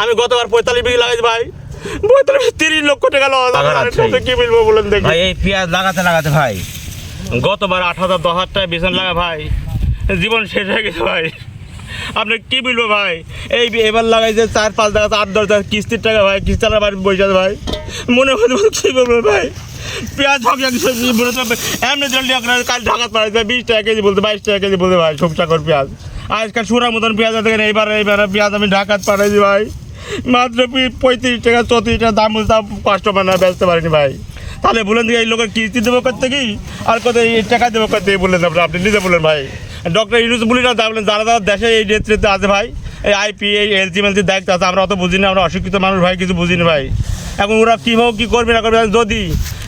আমি গতবার পঁয়তাল্লিশ বিঘি লাগাইছি ভাই। পঁয়তাল্লিশ তিরিশ লক্ষ টাকা লস টাকা রাখছে। কি বলব বলেন দেখি। ভাই এই পেঁয়াজ লাগাতে লাগাতে ভাই গতবার আট হাজার দশ হাজার টাকা বেতন লাগা ভাই। জীবন শেষ হয়ে গেছে ভাই। আপনি কি বলব ভাই? এই এবার লাগাইছে চার পাঁচ টাকা আট দশ টাকা কিস্তির টাকা ভাই কিস্তার বাড়ি বসে আছে ভাই। মনে হতে কি বলব ভাই? পেঁয়াজ তো এমনি জলদি আপনার কাল ঢাকাত পাড়াইছে ভাই বিশ টাকা কেজি বলতে বাইশ টাকা কেজি বলতে ভাই সবসাকর পেঁয়াজ। আজকাল সুরার মতন পেঁয়াজ দেখেন এইবার এইবার পেঁয়াজ আমি ঢাকাত পাঠাইছি ভাই। মাত্র পঁয়ত্রিশ টাকা, চৌত্রিশ টাকা দাম বলতে কাস্টমার না, বেচতে পারিনি ভাই। তাহলে বলেন এই লোকের কিস্তি দেবো করতে কি? আর কত এই টাকা দেবো করতে বললেন আপনি আপনি নিজে বললেন ভাই। ডক্টর ইউনুস বলি না বলেন যারা যারা দেশে এই নেতৃত্বে আছে ভাই, এই আইপি এই এলসি মেলসি দায়িত্ব আছে, আমরা অত বুঝি না, আমরা অশিক্ষিত মানুষ ভাই, কিছু বুঝি না ভাই। এখন ওরা কী হোক, কী করবে না করবে যদি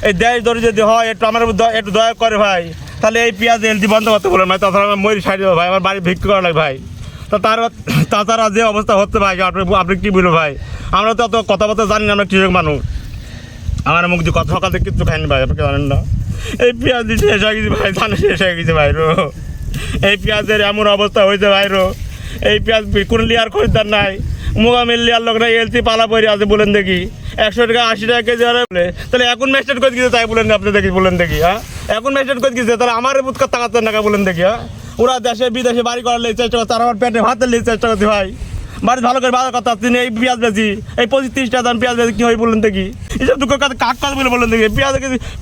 এই দেশ ধরে যদি হয়, একটু আমার একটু দয়া করে ভাই, তাহলে এই পেঁয়াজ এলসি বন্ধ করতে বলেন ভাই, তাছাড়া আমার ময়ূর সাইড ভাই, আমার বাড়ি ভিক্ষা করা লাগে ভাই। তো তার তাছাড়া যে অবস্থা হচ্ছে ভাই, আপনি আপনি কী বলব ভাই? আমরা তো অত কথাবার্তা জানি না, আমরা কৃষক মানুষ। আমার মুখ দিয়ে কথা সকাল কিচ্ছু খাইনি ভাই, আপনি জানেন না। এই পেঁয়াজ শেষ হয়ে গেছে ভাই, ধান শেষ হয়ে গেছে ভাই, রো। এই পেঁয়াজের এমন অবস্থা হয়েছে ভাই, রো। এই পেঁয়াজ কোনো লিয়ার খরিদ্দার নাই। মোগামিল লিয়ার লোক নাই এলসি পালা পরে আছে বলেন দেখি। একশো টাকা, আশি টাকা কেজি আরে বলে, তাহলে এখন মেস্টেড করে দিতে তাই বলেন আপনি দেখি, বলেন দেখি হ্যাঁ? এখন মেস্টেড করে দিতে তাহলে আমার বুধ টাকা টাকা বলেন দেখি হ্যাঁ? ওরা দেশে, বিদেশে বাড়ি করার লেগে চেষ্টা করছে, আর আমার পেটে ভাতের লেগে চেষ্টা করছে ভাই। বাড়ি ভালো করে ভালো কথা তিনি এই পেঁয়াজ বেশি এই পঁচিশ তিরিশ টাকা দাম পেঁয়াজ বেশি কি হয় বলেন দেখি। এইসব দুঃখ কথা কাক কথা বলে বলুন দেখি। পেঁয়াজ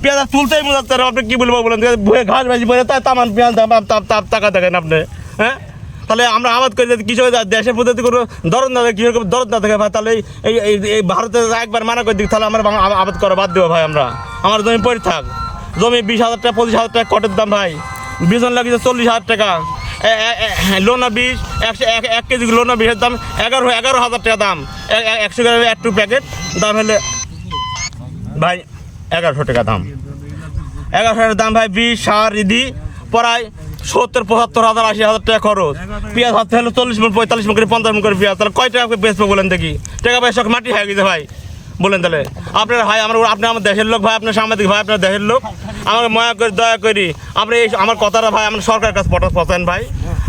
পেঁয়াজ তুলতেই মনে হচ্ছে আপনি কি বলব বলুন দেখি। ঘাস বেশি বলে তাই তামান পেঁয়াজ দাম তাপ তাপ টাকা দেখেন আপনি হ্যাঁ? তাহলে আমরা আবাদ করে যদি কৃষক দেশের পদ্ধতি কোনো দরদ না থাকে কৃষক দরদ না থাকে ভাই, তাহলে এই এই ভারতে একবার মানা করে দিক তাহলে আমরা আবাদ করা বাদ দেবো ভাই আমরা। আমার জমি পড়ে থাক। জমি বিশ হাজার টাকা, পঁচিশ হাজার টাকা কটের দাম ভাই। বিজন লাগিয়েছে চল্লিশ হাজার টাকা। এ- লোনা বিষ একশো এক কেজি লোনা বিষের দাম এগারো এগারো হাজার টাকা দাম। একশো গ্রামের একটু প্যাকেট, দাম হলে ভাই এগারোশো টাকা দাম। এগারোশো টাকার দাম ভাই বিষ, সার, ইদি প্রায় সত্তর, পঁচাত্তর হাজার, আশি হাজার টাকা খরচ। পেঁয়াজ হাতে হলে চল্লিশ মন, পঁয়তাল্লিশ মন করে, পঞ্চাশ মন করে পেঁয়াজ। তাহলে কয় টাকা বেচবো বলেন দেখি? টাকা পয়সা মাটি হয়ে গেছে ভাই। বলেন তাহলে। আপনার ভাই, আমার আপনি আমার দেশের লোক ভাই, আপনার সাংবাদিক ভাই, আপনার দেশের লোক। আমাকে ময়া করে, দয়া করি। আপনি এই আমার কথাটা ভাই, আমার সরকার কাছে পটা পচান ভাই।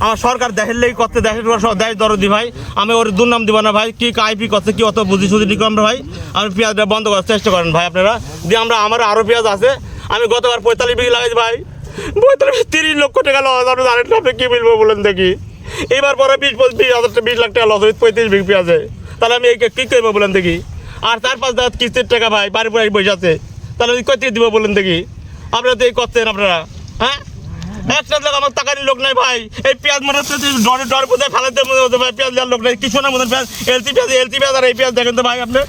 আমার সরকার দেশের লেগে করতে, দেশের দেশ দরদি ভাই। আমি ওর দুর্নাম দিব না ভাই। কি আইপি করছে, কি অত বুঝি সুঝি নিকম আমরা ভাই। আমি পেঁয়াজটা বন্ধ করার চেষ্টা করেন ভাই আপনারা। দিয়ে আমরা, আমার আরও পেঁয়াজ আছে। আমি গতবার পঁয়তাল্লিশ বিঘি লাগাইছি ভাই। পঁয়তাল্লিশ তিরিশ লক্ষ টাকা লস আপনি জানেন আপনি কী বলব বলেন দেখি। এবার পরে বিশ পঁচিশ, বিশ হাজার, বিশ লাখ টাকা লস হয়েছে পঁয়ত্রিশ বিঘি পেঁয়াজে। তাহলে আমি কী করব বলেন দেখি। আর চার পাঁচ দাঁত কিস্তির টাকা ভাই, বাড়ি বাড়ি বসে আছে। তাহলে ওই কত দিব বলুন দেখি। আপনারা তো এই করছেন আপনারা হ্যাঁ? একটা লোক আমার টাকার লোক নাই ভাই। এই পেঁয়াজ মানে ডরে, ডর বোধহয় ফেলাতে মনে হতো ভাই, পেঁয়াজ লোক নাই। কিছু না মনে পেঁয়াজ এলসি পেঁয়াজ এলসি পেঁয়াজ আর এই পেঁয়াজ দেখেন তো ভাই আপনি।